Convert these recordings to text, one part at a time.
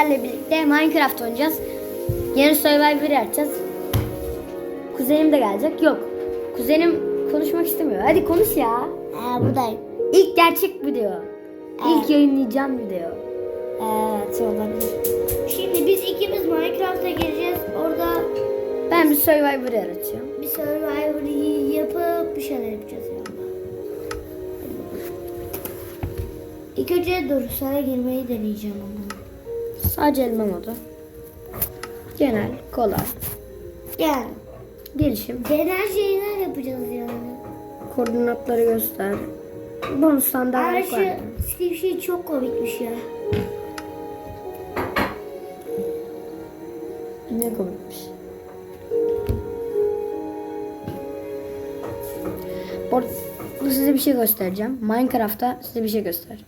Sizlerle birlikte Minecraft oynayacağız. Yeni Survivor yapacağız. Kuzenim de gelecek. Yok. Kuzenim konuşmak istemiyor. Hadi konuş ya. Ee, buradayım. İlk gerçek video. İlk Evet. yayınlayacağım video. Evet olabilir. Şimdi biz ikimiz Minecraft'a gireceğiz. Orada Ben bir Survivor yaratacağım. bir Survivor yapıp bir şeyler yapacağız. İlk önce Doruksan'a girmeyi deneyeceğim ama. Sadece elma modu. Genel, kolay. Yani Gelişim. genel şeyler yapacağız yani. Koordinatları göster. Bonus sandalye Her şey, Steve şey çok komikmiş ya. Ne komikmiş. Orada size bir şey göstereceğim. Minecraft'ta size bir şey göster.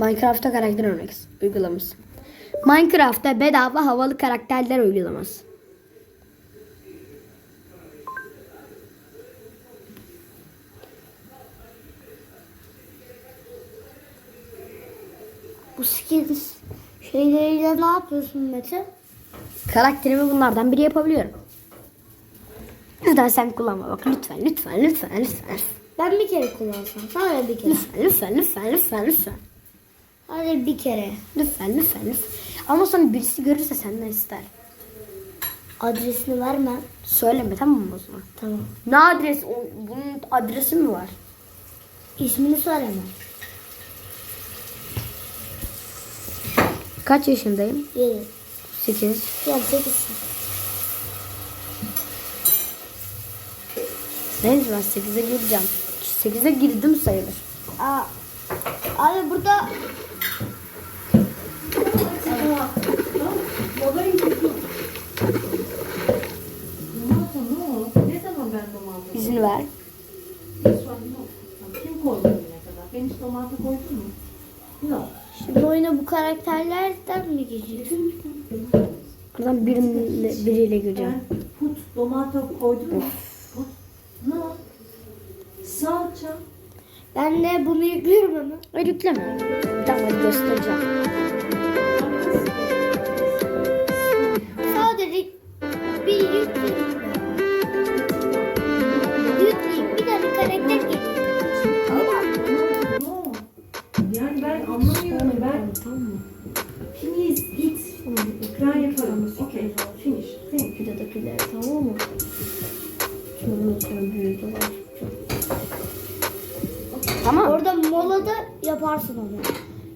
Minecraft'ta karakter örnek uygulaması. Minecraft'ta bedava havalı karakterler uygulaması. Bu skins şeyleriyle ne yapıyorsun Mete? Karakterimi bunlardan biri yapabiliyorum. Lütfen sen kullanma bak lütfen lütfen lütfen lütfen. Ben bir kere kullansam. Sadece bir kere. Lütfen lütfen lütfen lütfen lütfen. Hadi bir kere. Lütfen lütfen lütfen. Ama sonra birisi görürse senden ister. Adresini verme. Söyleme tamam mı o zaman? Tamam. Ne adres? O- Bunun adresi mi var? İsmini söyleme. Kaç yaşındayım? 7. 8. Yani 8. Neyse ben 8'e gireceğim. 8'e girdim sayılır. Aa, abi burada Ne zaman ben ver. Kim koydu bugüne kadar? Ben hiç domates koydum mu? Yok. şimdi oyuna bu karakterlerden mi geçeceğiz? Buradan biriyle, biriyle gireceğim. Ben put domates koydum mu? Put. Ne? o? Salça. Ben de bunu yüklüyorum. Ay yükleme. Tamam göstereceğim. Tamam. orada molada yaparsın onu.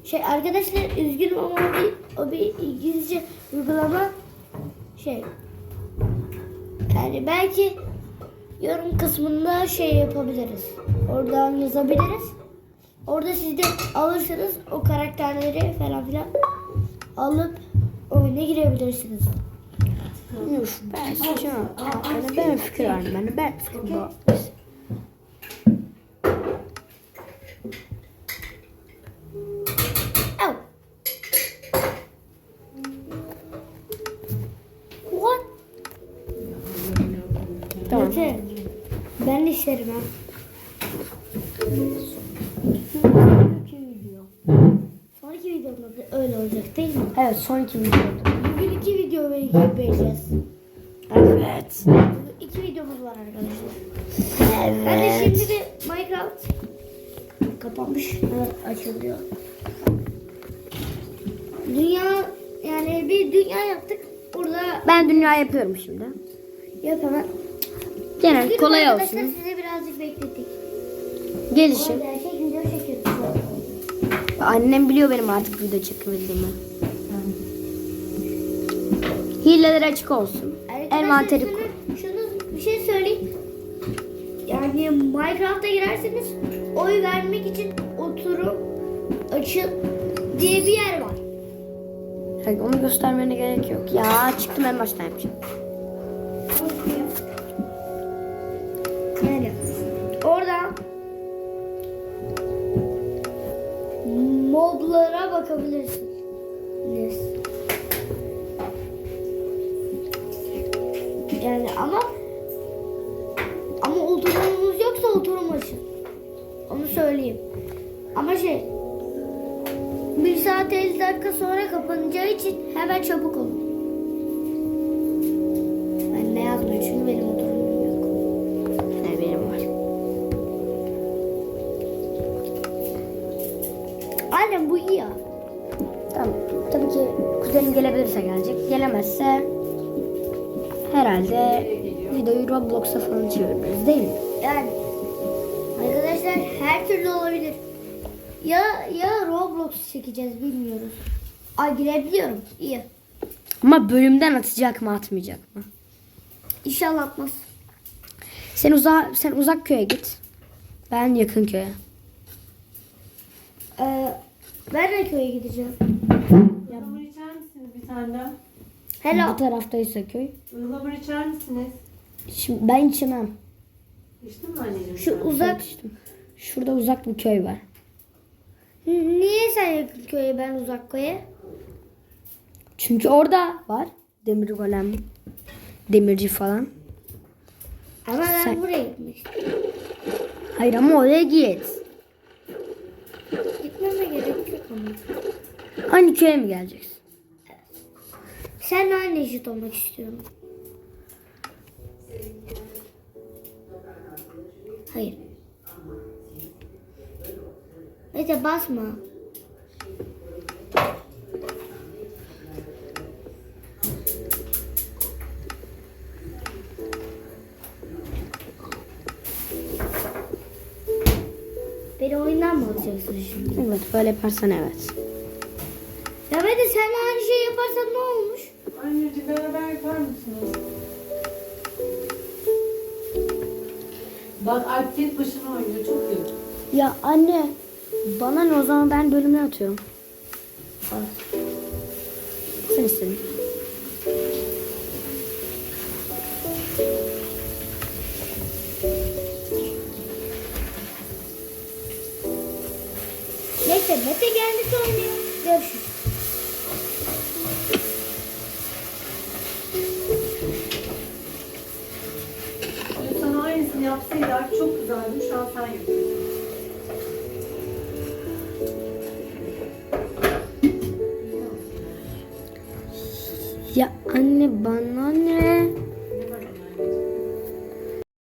Şey arkadaşlar üzgünüm ama o bir, o bir İngilizce uygulama şey yani belki yorum kısmında şey yapabiliriz. Oradan yazabiliriz. Orada siz de alırsanız o karakterleri falan filan alıp oyuna girebilirsiniz. Uf, ben sıçacağım. Ben ben fikir var. Ben ben fikir. What? Tamam. Mete, ben de isterim ha. Sonraki videomda da öyle olacak değil mi? Evet son iki videoda. Video vereceğiz. Evet. İki videomuz var arkadaşlar. Ben de Evet. şimdi bir Minecraft kapanmış. Evet, açılıyor. Dünya yani bir dünya yaptık. Burada Ben dünya yapıyorum şimdi. yap hemen. Genel Bugün kolay arkadaşlar olsun. size birazcık beklettik. Gelişim. Çekiyoruz. Annem biliyor benim artık video çekebildiğimi. Hileler açık olsun. Envanteri kur. şunu bir şey söyleyeyim. Yani Minecraft'a girerseniz oy vermek için oturum açıl diye bir yer var. Hayır, onu göstermene gerek yok. Ya çıktım en baştan yapacağım. Yani orada moblara bakabilirsiniz. Yani ama ama oturumunuz yoksa oturum açın. Onu söyleyeyim. Ama şey bir saat elde dakika sonra kapanacağı için hemen çabuk olun. Ben ne yazmıyor çünkü benim oturumum yok. Ne benim var. Annem bu iyi ya. Tamam. Tabii ki kuzenim gelebilirse gelecek. Gelemezse herhalde videoyu Roblox'a falan çeviririz değil mi? Yani arkadaşlar her türlü olabilir. Ya ya Roblox çekeceğiz bilmiyoruz. Ay girebiliyorum. İyi. Ama bölümden atacak mı atmayacak mı? İnşallah atmaz. Sen uzak sen uzak köye git. Ben yakın köye. Ee, ben de köye gideceğim. Misiniz bir tane Bu Hello. taraftaysa köy. Ihlamur içer misiniz? Şimdi ben içemem. İçtin mi anneciğim? Şu sen? uzak. Şurada uzak bir köy var. Niye sen yakın köye ben uzak köye? Çünkü orada var demir golem, demirci falan. Ama ben Sen- buraya gitmek istiyorum. Hayır ama oraya git. Gitmeme gerek yok ama. Aynı köye mi geleceksin? Seninle aynı eşit olmak istiyorum. Hayır. Mete basma. Beni oyundan mı alacaksın şimdi? Evet böyle yaparsan evet. Ya sen de aynı şey yaparsan ne olmuş? Anneciğim beraber yapar mısınız? Bak Alp tek başına oynuyor çok iyi. Ya anne bana ne o zaman ben bölümüne atıyorum. Al. Sen istedin. Neyse Mete kendisi oynuyor. Görüşürüz. Yapsaydı çok güzeldi. Şu an sen yapıyorsun. Ya anne bana